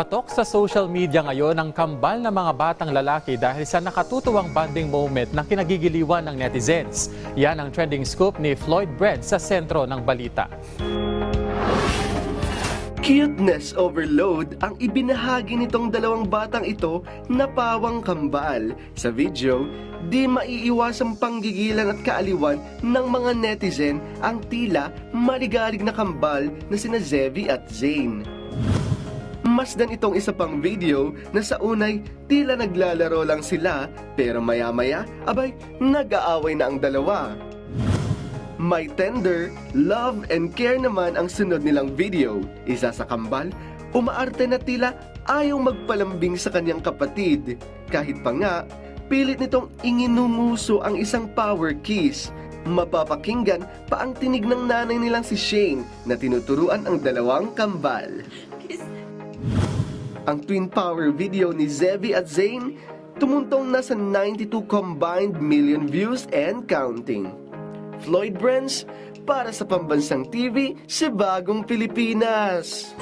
Patok sa social media ngayon ang kambal ng mga batang lalaki dahil sa nakatutuwang bonding moment na kinagigiliwan ng netizens. Yan ang trending scoop ni Floyd Bread sa sentro ng balita. Cuteness overload ang ibinahagi nitong dalawang batang ito na pawang kambal. Sa video, di maiiwasang panggigilan at kaaliwan ng mga netizen ang tila maligalig na kambal na sina Zevi at Zane. Masdan itong isa pang video na sa unay tila naglalaro lang sila pero maya-maya abay nag-aaway na ang dalawa. May tender, love, and care naman ang sunod nilang video. Isa sa kambal, umaarte na tila ayaw magpalambing sa kanyang kapatid. Kahit pa nga, pilit nitong inginunguso ang isang power kiss. Mapapakinggan pa ang tinig ng nanay nilang si Shane na tinuturuan ang dalawang kambal. Ang twin power video ni Zevi at Zane tumuntong na sa 92 combined million views and counting. Floyd Brands para sa Pambansang TV sa Bagong Pilipinas.